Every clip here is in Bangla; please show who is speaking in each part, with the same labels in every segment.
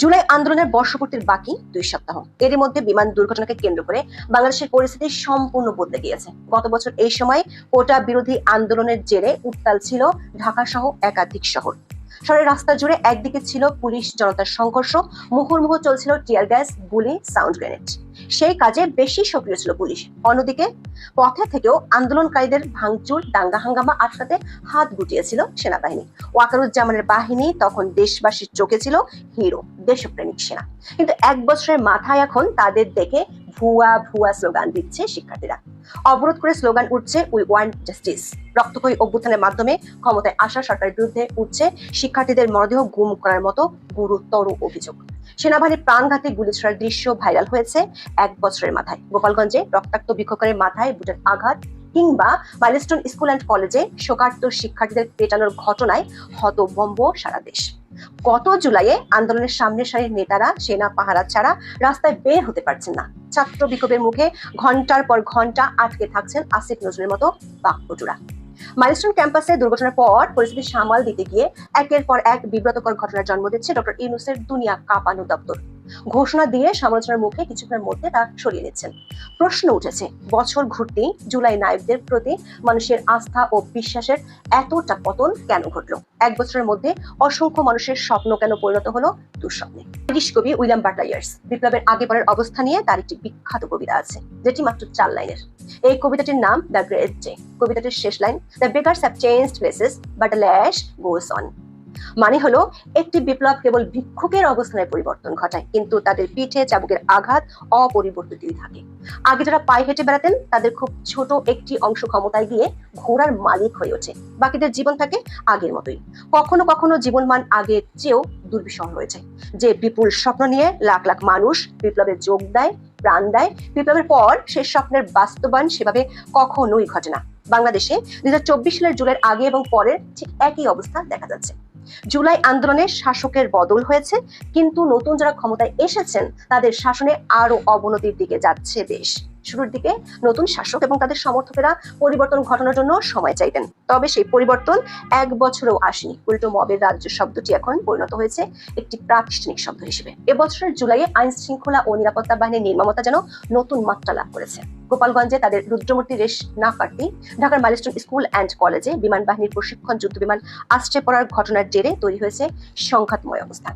Speaker 1: জুলাই আন্দোলনের বর্ষপূর্তির বাকি দুই সপ্তাহ। এরই মধ্যে বিমান দুর্ঘটনাকে কেন্দ্র করে বাংলাদেশের পরিস্থিতি সম্পূর্ণ বদলে গিয়েছে। গত বছর এই সময় কোটা বিরোধী আন্দোলনের জেরে উত্তাল ছিল ঢাকা সহ একাধিক শহর। শহরের রাস্তা জুড়ে একদিকে ছিল পুলিশ জনতার সংঘর্ষ, মুহুর্মুহু চলছিল টিয়ার গ্যাস, গুলি, সাউন্ড গ্রেনেড। সেই কাজে বেশি সক্রিয় ছিল পুলিশ। অন্যদিকে পথে থেকেও আন্দোলনকারীদের ভাঙচুর, দাঙ্গা হাঙ্গামা আটকাতে হাত গুটিয়েছিল সেনাবাহিনী। ওয়াকারুজ্জামানের বাহিনী তখন দেশবাসীর চোখে ছিল হিরো, দেশপ্রেমিক সেনা। কিন্তু এক বছরের মাথায় এখন তাদের দেখে ভুয়া ভুয়া স্লোগান দিচ্ছে শিক্ষার্থীরা। অবরোধ করে স্লোগান উঠছে উই ওয়ান্ট জাস্টিস রক্তক্ষয়ী অভ্যুত্থানের মাধ্যমে ক্ষমতায় আসা সরকারের বিরুদ্ধে উঠছে শিক্ষার্থীদের মরদেহ গুম করার মতো গুরুতর অভিযোগ। সেনাবাহিনীর প্রাণঘাতী গুলি ছোড়ার দৃশ্য ভাইরাল হয়েছে এক বছরের মাথায়। গোপালগঞ্জে রক্তাক্ত বিক্ষোভকারীর মাথায় বুটের আঘাত কিংবা মাইলস্টোন স্কুল অ্যান্ড কলেজে শোকার্ত শিক্ষার্থীদের পেটানোর ঘটনায় হতবম্ব সারা দেশ। গত জুলাইয়ে আন্দোলনের সামনে সারির নেতারা সেনা পাহারা ছাড়া রাস্তায় বের হতে পারছেন না। ছাত্র বিক্ষোভের মুখে ঘণ্টার পর ঘণ্টা আটকে থাকছেন আসিফ নজরুলের মতো বাকপটুরা মাইলস্টোন ক্যাম্পাসে দুর্ঘটনার পর পরিস্থিতি সামাল দিতে গিয়ে একের পর এক বিব্রতকর ঘটনার জন্ম দিচ্ছে ডক্টর ইউনুসের দুনিয়া কাঁপানো দপ্তর। ঘোষণা দিয়ে সমালোচনার মুখে কিছুক্ষণের মধ্যে তা সরিয়ে নিচ্ছেন। প্রশ্ন উঠেছে, বছর ঘুরতেই জুলাই নায়কদের প্রতি মানুষের আস্থা ও বিশ্বাসের এতটা পতন কেন ঘটলো? এক বছরের মধ্যে অসংখ্য মানুষের স্বপ্ন কেন পরিণত হলো দুঃস্বপ্নে? ব্রিটিশ কবি উইলিয়াম বাটলাইয়ার্স বিপ্লবের আগে পরের অবস্থা নিয়ে তার একটি বিখ্যাত কবিতা আছে, যেটি মাত্র চার লাইনের। এই কবিতাটির নাম দ্য গ্রেট ডে। কবিতাটির শেষ line, the bakers have changed places, but lash goes on. মানে হলো, একটি বিপ্লব কেবল ভিক্ষুকের অবস্থানের পরিবর্তন ঘটায়, কিন্তু তাদের পিঠে চাবুকের আঘাত অপরিবর্তিতই থাকে। আগে যারা পায়ে হেঁটে বেড়াতেন, তাদের খুব ছোট একটি অংশ ক্ষমতায় গিয়ে ঘোড়ার মালিক হয়ে ওঠে। বাকিদের জীবন থাকে আগের মতোই। কখনো কখনো জীবনমান আগের চেয়েও দুর্বিষহ রয়েছে। যে বিপুল স্বপ্ন নিয়ে লাখ লাখ মানুষ বিপ্লবে যোগ দেয়, প্রাণ দেয়, বিপ্লবের পর সেই স্বপ্নের বাস্তবায়ন সেভাবে কখনোই ঘটে না। বাংলাদেশে দুই হাজার চব্বিশ সালের জুলাইয়ের আগে এবং পরের ঠিক একই অবস্থা দেখা যাচ্ছে। জুলাই আন্দোলনে শাসকের বদল হয়েছে, কিন্তু নতুন যারা ক্ষমতায় এসেছেন, তাদের শাসনে আরও অবনতির দিকে যাচ্ছে দেশ। শুরুর দিকে নতুন শাসক এবং তাদের সমর্থকেরা পরিবর্তন ঘটানোর জন্য সময় চাইতেন। তবে সেই পরিবর্তন এক বছরেও আসেনি। উল্টো মবের রাজ্য শব্দটি এখন পরিণত হয়েছে একটি প্রাতিষ্ঠানিক শব্দ হিসেবে। এবছরের জুলাইয়ে আইন শৃঙ্খলা ও নিরাপত্তা বাহিনীর নির্মমতা যেন নতুন মাত্রা লাভ করেছে। গোপালগঞ্জে তাদের রুদ্রমূর্তি রেশ না কাটতেই ঢাকার মাইলস্টোন স্কুল অ্যান্ড কলেজে বিমান বাহিনীর প্রশিক্ষণ যুদ্ধ বিমান আশ্রয় পড়ার ঘটনার জেরে তৈরি হয়েছে সংঘাতময় অবস্থা।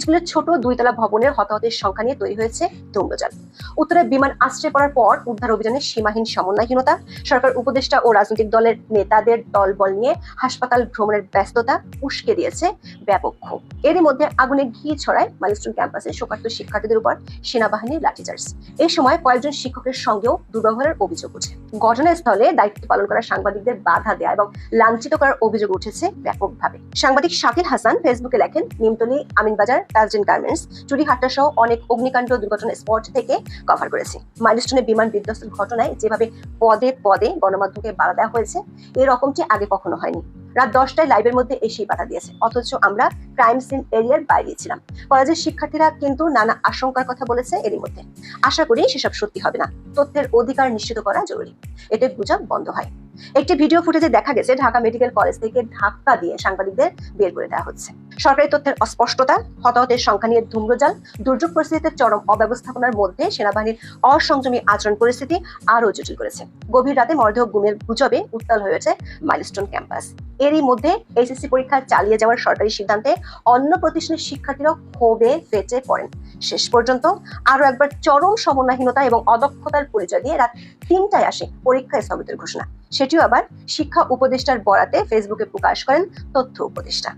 Speaker 1: স্কুলের ছোট দুইতলা ভবনের হতাহতের সংখ্যা নিয়ে তৈরি হয়েছে ধূম্রজাল উত্তরে বিমান আশ্রয় পড়ার পর উদ্ধার অভিযানে সীমাহীন সমন্বয়হীনতা, সরকার উপদেষ্টা ও রাজনৈতিক দলের নেতাদের দলবল নিয়ে হাসপাতাল ভ্রমণের ব্যস্ততা উস্কে দিয়েছে ব্যাপক ক্ষোভ। এরই মধ্যে আগুনে ঘি ছড়ায় মাইলস্টোন ক্যাম্পাসে শোকার্ত শিক্ষার্থীদের উপর সেনাবাহিনীর লাঠিচার্জ। এই সময় কয়েকজন শিক্ষকের সঙ্গেও দুর্ব্যবহারের অভিযোগ উঠে। ঘটনাস্থলে দায়িত্ব পালন করা সাংবাদিকদের বাধা দেয়া এবং লাঞ্ছিত করার অভিযোগ উঠেছে ব্যাপকভাবে। সাংবাদিক শাকিল হাসান ফেসবুকে লেখেন, নিমতলী আমিনবাজার তাজরিন গার্মেন্টস চুরিহাট্টা সহ অনেক অগ্নিকাণ্ড দুর্ঘটনা স্পট থেকে কভার করেছি। মাইলস্টোনে বিমান বিধ্বস্তের ঘটনায় যেভাবে পদে পদে গণমাধ্যমকে বাধা দেওয়া হয়েছে এরকমটি আগে কখনো হয়নি। রাত দশটায় লাইভের মধ্যে এসেই বাধা দিয়েছে, অথচ আমরা ক্রাইম সিন এরিয়ার বাইরে ছিলাম। কলেজের শিক্ষার্থীরা কিন্তু নানা আশঙ্কার কথা বলেছে এরই মধ্যে। আশা করি সেসব সত্যি হবে না। তথ্যের অধিকার নিশ্চিত করা জরুরি। এতে গুজব বন্ধ হয়। একটি ভিডিও ফুটেজে দেখা গেছে, ঢাকা মেডিকেল কলেজ থেকে ধাক্কা দিয়ে সাংবাদিকদের বের করে দেওয়া হচ্ছে। সরকারি তথ্যের অস্পষ্টতা, হতাহতের সংখ্যা নিয়ে ধূম্রজাল, দুর্যোগ পরিস্থিতিতে চরম অব্যবস্থাপনার মধ্যে সেনাবাহিনীর অসংযমী আচরণ পরিস্থিতি আরও জটিল করেছে। গভীর রাতে মরদেহ গুমের গুজবে উত্তাল হয়েছে মাইলস্টোন ক্যাম্পাস। এরই মধ্যে এইচএসসি পরীক্ষা চালিয়ে যাওয়ার সরকারি সিদ্ধান্তে অন্য প্রতিষ্ঠানের শিক্ষার্থীরা ক্ষোভে ফেটে পড়েন। শেষ পর্যন্ত আরও একবার চরম সমন্বয়হীনতা এবং অদক্ষতার পরিচয় দিয়ে রাত তিনটায় আসে পরীক্ষা স্থগিতের ঘোষণা। সেটিও আবার শিক্ষা উপদেষ্টার বরাতে ফেসবুকে প্রকাশ করেন তথ্য উপদেষ্টা।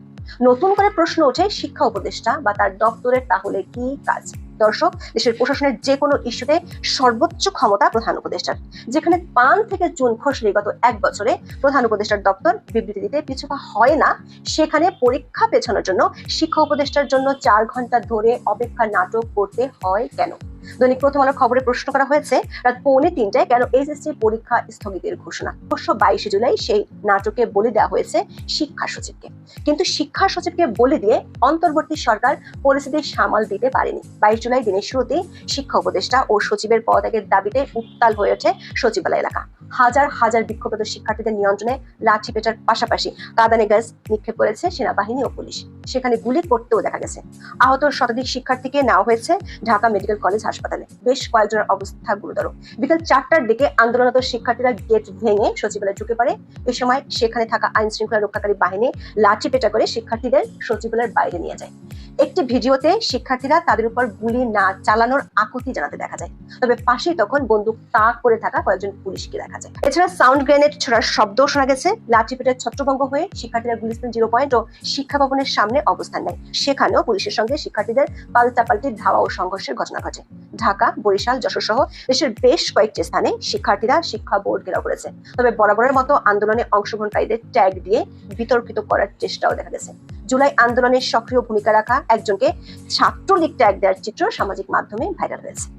Speaker 1: নতুন করে প্রশ্ন ওঠে শিক্ষা উপদেষ্টা বা তার দপ্তরের তাহলে কি কাজ? দর্শক, দেশের প্রশাসনের যে কোনো ইস্যুতে সর্বোচ্চ ক্ষমতা প্রধান উপদেষ্টার যেখানে পান থেকে চুন খসলে গত এক বছরে প্রধান উপদেষ্টার দপ্তর বিবৃতি দিতে পিছুপা হয় না, সেখানে পরীক্ষা পেছানোর জন্য শিক্ষা উপদেষ্টার জন্য চার ঘণ্টা ধরে অপেক্ষা নাটক করতে হয় কেন? দৈনিক প্রথম আলোর খবরে প্রশ্ন করা হয়েছে, রাত পৌনে তিনটায় কেন এসএসসি পরীক্ষা স্থগিতের ঘোষণা? অবশ্য বাইশে জুলাই সেই নাটকে বলে দেওয়া হয়েছে শিক্ষা সচিবকে। কিন্তু শিক্ষা সচিবকে বলে দিয়ে অন্তর্বর্তী সরকার পরিস্থিতি সামাল দিতে পারেনি। বাইশ জুলাই দিনের শুরুতেই শিক্ষা উপদেষ্টা ও সচিবের পদত্যাগের দাবিতে উত্তাল হয়ে ওঠে সচিবালয় এলাকা। হাজার হাজার বিক্ষোভরত শিক্ষার্থীদের নিয়ন্ত্রণে লাঠি পেটার পাশাপাশি কাদানে গ্যাস নিক্ষেপ করেছে সেনাবাহিনী ও পুলিশ। সেখানে গুলি করতেও দেখা গেছে। আহত শতাধিক শিক্ষার্থীকে নেওয়া হয়েছে ঢাকা মেডিকেল কলেজ হাসপাতালে। বেশ কয়েকজনের অবস্থা গুরুতর। বিকেল চারটার দিকে আন্দোলনরত শিক্ষার্থীরা গেট ভেঙে সচিবালয়ে ঢুকে পড়ে। এ সময় সেখানে থাকা আইন শৃঙ্খলা রক্ষাকারী বাহিনী লাঠি পেটা করে শিক্ষার্থীদের সচিবালয়ের বাইরে নিয়ে যায়। একটি ভিডিওতে শিক্ষার্থীরা তাদের উপর গুলি না চালানোর আকুতি জানাতে দেখা যায়। তবে পাশেই তখন বন্দুক তাক করে থাকা কয়েকজন পুলিশকে দেখা যায়। এছাড়া সাউন্ড গ্রেনেড ছোড়ার শব্দও শোনা গেছে। লাঠিপেটের ছত্রভঙ্গ হয়ে শিক্ষার্থীরা গুলিস্তান জিরো পয়েন্ট ও শিক্ষা ভবনের সামনে অবস্থান নেয়। সেখানেও পুলিশের সঙ্গে শিক্ষার্থীদের পাল্টাপাল্টি ধাওয়া ও সংঘর্ষের ঘটনা ঘটে। ঢাকা, বরিশাল, যশোর সহ দেশের বেশ কয়েকটি স্থানে শিক্ষার্থীরা শিক্ষা বোর্ড ঘেরাও করেছে। তবে বরাবরের মতো আন্দোলনে অংশগ্রহণকারীদের ট্যাগ দিয়ে বিতর্কিত করার চেষ্টাও দেখা গেছে। জুলাই আন্দোলনের সক্রিয় ভূমিকা রাখা একজনকে ছাত্রলীগ ট্যাগ দেওয়ার চিত্র সামাজিক মাধ্যমে ভাইরাল হয়েছে।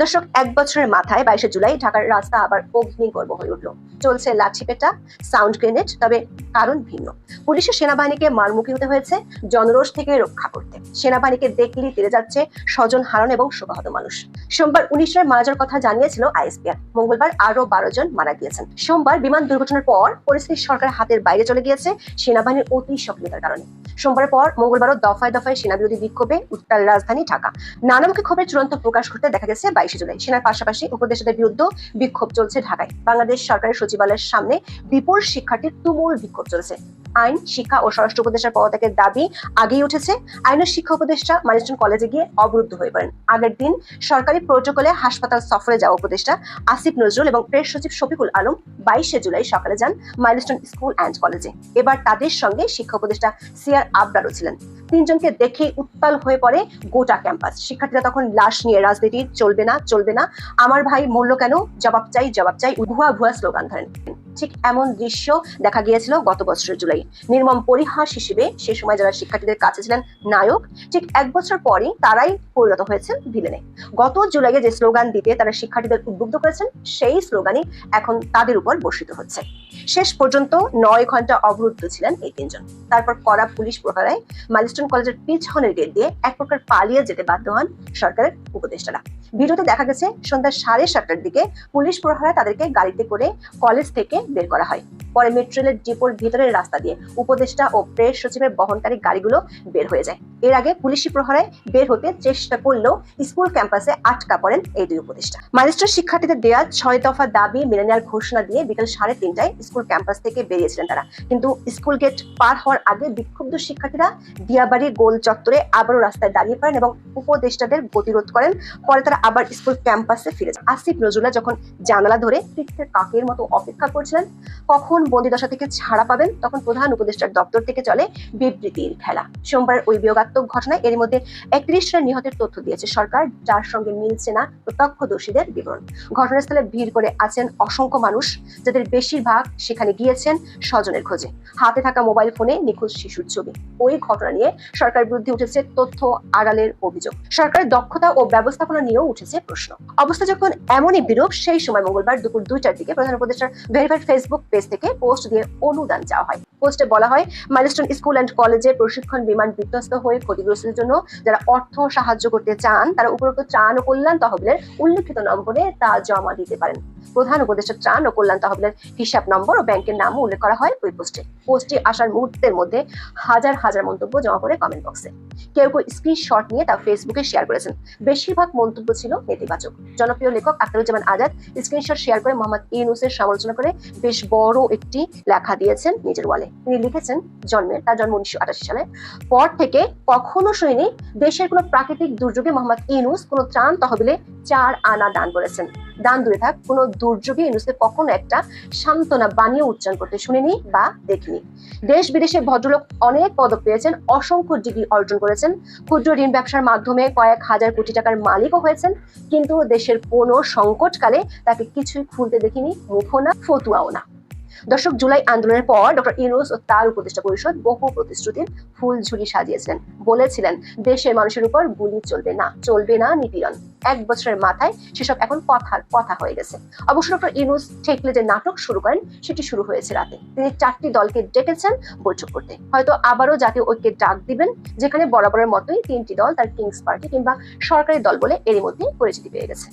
Speaker 1: দর্শক, এক বছরের মাথায় বাইশে জুলাই ঢাকার রাস্তা আবার অগ্নিগর্ভ হয়ে উঠল। চলছে লাঠিপেটা সাউন্ড গ্রেনেড, তবে কারণ ভিন্ন। পুলিশের সেনাবাহিনীকে মারমুখী হতে হয়েছে, জনরোষ থেকে রক্ষা করতে। সেনাবাহিনীকে দেখলেই তেড়ে যাচ্ছে স্বজন হারানো এবং শোকাহত মানুষ। সোমবার উনিশ জন মারা যাওয়ার কথা জানিয়েছিল আইএসপিআর মঙ্গলবার আরও বারো জন মারা গিয়েছেন। সোমবার বিমান দুর্ঘটনার পর পরিস্থিতি সরকার হাতের বাইরে চলে গিয়েছে সেনাবাহিনীর অতি সক্রিয়তার কারণে। সোমবারের পর মঙ্গলবারও দফায় দফায় সেনাবিরোধী বিক্ষোভে উত্তাল রাজধানী ঢাকা। নানামুখী ক্ষোভের চূড়ান্ত প্রকাশ করতে দেখা গেছে বাইশে জুলাই। সেনার পাশাপাশি উপদেষ্টাদের বিরুদ্ধে বিক্ষোভ চলছে ঢাকায়। বাংলাদেশ সরকারের সচিবালয়ের সামনে বিপুল শিক্ষার্থীর তুমুল বিক্ষোভ চলছে। আইন, শিক্ষা ও স্বরাষ্ট্র উপদেষ্টার পদত্যাগের দাবি আগেই উঠেছে। আইনের শিক্ষা উপদেষ্টা মাইলস্টোন কলেজে গিয়ে অবরুদ্ধ হয়ে পড়েন। আগের দিন সরকারি প্রোটোকলে হাসপাতাল সফরে যাওয়া উপদেষ্টা আসিফ নজরুল এবং প্রেস সচিব শফিকুল আলম বাইশে জুলাই সকালে যান মাইলস্টোন স্কুল অ্যান্ড কলেজে। এবার তাদের সঙ্গে শিক্ষা উপদেষ্টা সিআর আবরারও ছিলেন। তিনজনকে দেখে উত্তাল হয়ে পড়ে গোটা ক্যাম্পাস। শিক্ষার্থীরা তখন লাশ নিয়ে রাজনীতি চলবে না চলবে না, আমার ভাই মূল্য কেন? জবাব চাই জবাব চাই, ভুয়া ভুয়া স্লোগান ধরেন। ঠিক এমন দৃশ্য দেখা গিয়েছিল গত বছরের জুলাই। নির্মম পরিহাস হিসেবে সে সময় যারা শিক্ষার্থীদের কাছে ছিলেন নায়ক, ঠিক এক বছর পরই তারাই পরিণত হয়েছেন ভিলেনে। গত জুলাইয়ে যে স্লোগান দিতে তারা শিক্ষার্থীদের উদ্বুদ্ধ করেছেন, সেই স্লোগানই এখন তাদের উপর বর্ষিত হচ্ছে। শেষ পর্যন্ত নয় ঘণ্টা অবরুদ্ধ ছিলেন এই তিনজন। তারপর কড়া পুলিশ প্রহারায় মাইলস্টোন কলেজের পিছনের গেট দিয়ে এক প্রকার পালিয়ে যেতে বাধ্য হন সরকারের উপদেষ্টারা। ভিডিওতে দেখা গেছে, সন্ধ্যা সাড়ে সাতটার দিকে পুলিশ প্রহারায় তাদেরকে গাড়িতে করে কলেজ থেকে বের করা হয়। পরে মেট্রো রেলের ডিপোর ভিতরের রাস্তা দিয়ে উপদেষ্টা ও প্রেস সচিবের বহনকারী গাড়িগুলো বের হয়ে যায়। এর আগে পুলিশি প্রহরায় বের হতে চেষ্টা করলেও স্কুল ক্যাম্পাসে আটকা পড়েন এই দুই উপদেষ্টা। মাইলস্টোর শিক্ষার্থীদের দেওয়া ছয় দফা দাবি মেনে নেওয়ার ঘোষণা দিয়ে বিকেল সাড়ে তিনটায় স্কুল ক্যাম্পাস থেকে বেরিয়েছিলেন তারা। কিন্তু স্কুল গেট পার হওয়ার আগে বিক্ষুব্ধ শিক্ষার্থীরা দিয়াবাড়ি গোল চত্বরে আবারও রাস্তায় দাঁড়িয়ে পড়েন এবং উপদেষ্টাদের গতিরোধ করেন। পরে তারা আবার স্কুল ক্যাম্পাসে ফিরে যান। আসিফ নজরুল্লাহ যখন জানালা ধরে তীর্থের কাকের মতো অপেক্ষা করছিলেন, কখন বন্দিদশা থেকে ছাড়া পাবেন, তখন প্রধান উপদেষ্টার দপ্তর থেকে চলে বিবৃতির খেলা। সোমবার ওই বিয়োগাত্মক ঘটনায় এর মধ্যে একত্রিশ জন নিহতের তথ্য দিয়েছে সরকার, যার সঙ্গে মিলছে না প্রত্যক্ষদর্শীদের বিবরণ। ঘটনাস্থলে ভিড় করে আছেন অসংখ্য মানুষ, যাদের বেশিরভাগ সেখানে গিয়েছেন স্বজনের খোঁজে। হাতে থাকা মোবাইল ফোনে নিখোঁজ শিশুর ছবি। ওই ঘটনা নিয়ে সরকার বিরুদ্ধে উঠেছে তথ্য আড়ালের অভিযোগ। সরকারের দক্ষতা ও ব্যবস্থাপনা নিয়েও উঠেছে প্রশ্ন। অবস্থা যখন এমনই বিরূপ, সেই সময় মঙ্গলবার দুপুর দুইটার দিকে প্রধান উপদেষ্টার ভেরিফাইড ফেসবুক পেজ থেকে পোস্ট দিয়ে অনুদান চাওয়া হয়। পোস্টে বলা হয়, মাইলস্টোন স্কুল অ্যান্ড কলেজে প্রশিক্ষণ বিমান বিধ্বস্ত হয়ে ক্ষতিগ্রস্তের জন্য যারা অর্থ সাহায্য করতে চান, তারা উপরোক্ত ত্রাণ ও কল্যাণ তহবিলের উল্লেখিত নম্বরে তা জমা দিতে পারেন। প্রধান উপদেষ্টা ত্রাণ ও কল্যাণ তহবিলের হিসাব নম্বর ও ব্যাংকের নামও উল্লেখ করা হয় ওই পোস্টে। পোস্টটি আসার মুহূর্তের মধ্যে হাজার হাজার মন্তব্য জমা পড়ে কমেন্ট বক্সে কেউ কেউ স্ক্রিনশট নিয়ে তা ফেসবুকে শেয়ার করেছেন। বেশিরভাগ মন্তব্য ছিল নেতিবাচক। জনপ্রিয় লেখক আখতারুজ্জামান আজাদ স্ক্রিনশট শেয়ার করে মোহাম্মদ ইউনুসের সমালোচনা করে বেশ বড় একটি লেখা দিয়েছেন নিজের ওয়ালে। তিনি লিখেছেন জন্মের তার জন্ম উনিশশো আটাশি সালে। পর থেকে কখনো শুনিনি দেশের কোনো প্রাকৃতিক দুর্যোগে মোহাম্মদ ইউনুস কোনো ত্রাণ তহবিলে চার আনা দান করেছেন। দান দূরে থাক, কোনো দুর্যোগে ইউনুসকে কখনো একটা সান্ত্বনা বানিয়ে উচ্চারণ করতে শুনিনি বা দেখিনি। দেশ বিদেশে ভদ্রলোক অনেক পদক পেয়েছেন, অসংখ্য ডিগ্রি অর্জন করেছেন। ক্ষুদ্র ঋণ ব্যবসার মাধ্যমে কয়েক হাজার কোটি টাকার মালিকও হয়েছেন, কিন্তু দেশের কোনো সংকটকালে তাকে কিছুই খুলতে দেখিনি, মুখও না, ফতুয়াও না। দর্শক, জুলাই আন্দোলনের পর ডক্টর ইউনুস ও তার উপদেষ্টা পরিষদ বহু প্রতিশ্রুতির ফুলঝুরি সাজিয়েছিলেন। বলেছিলেন, দেশের মানুষের উপর গুলি চলবে না চলবে না নিপীড়ন। এক বছরের মাথায় সেসব এখন কথা কথা হয়ে গেছে। অবশ্য ডক্টর ইউনুস ঠেকলে যে নাটক শুরু করেন, সেটি শুরু হয়েছে রাতে। তিনি চারটি দলকে ডেকেছেন বৈঠক করতে। হয়তো আবারও জাতীয় ঐক্যের ডাক দিবেন, যেখানে বরাবরের মতোই তিনটি দল তার কিংস পার্টি কিংবা সরকারি দল বলে এরই মধ্যে পরিচিতি পেয়ে গেছে।